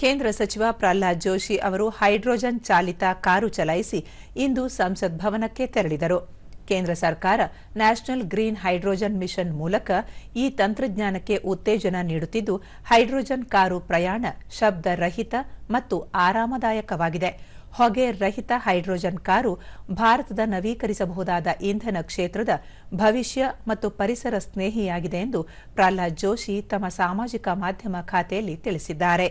ಕೇಂದ್ರ ಸಚಿವ ಪ್ರಹ್ಲಾದ್ ಜೋಶಿ ಅವರು ಹೈಡ್ರೋಜನ್ ಚಾಲಿತ ಕಾರು ಚಲಾಯಿಸಿ ಇಂದು ಸಂಸತ್ ಭವನಕ್ಕೆ ತೆರಳಿದರು. ಕೇಂದ್ರ ಸರ್ಕಾರ ನ್ಯಾಷನಲ್ ಗ್ರೀನ್ ಹೈಡ್ರೋಜನ್ ಮಿಷನ್ ಮೂಲಕ ಈ ತಂತ್ರಜ್ಞಾನಕ್ಕೆ ಉತ್ತೇಜನ ನೀಡುತ್ತಿದ್ದು, ಹೈಡ್ರೋಜನ್ ಕಾರು ಪ್ರಯಾಣ ಶಬ್ದರಹಿತ ಮತ್ತು ಆರಾಮದಾಯಕವಾಗಿದೆ. ಹೊಗೆ ರಹಿತ ಹೈಡ್ರೋಜನ್ ಕಾರು ಭಾರತದ ನವೀಕರಿಸಬಹುದಾದ ಇಂಧನ ಕ್ಷೇತ್ರದ ಭವಿಷ್ಯ ಮತ್ತು ಪರಿಸರ ಸ್ನೇಹಿಯಾಗಿದೆ ಎಂದು ಪ್ರಹ್ಲಾದ್ ಜೋಶಿ ತಮ್ಮ ಸಾಮಾಜಿಕ ಮಾಧ್ಯಮ ಖಾತೆಯಲ್ಲಿ ತಿಳಿಸಿದ್ದಾರೆ.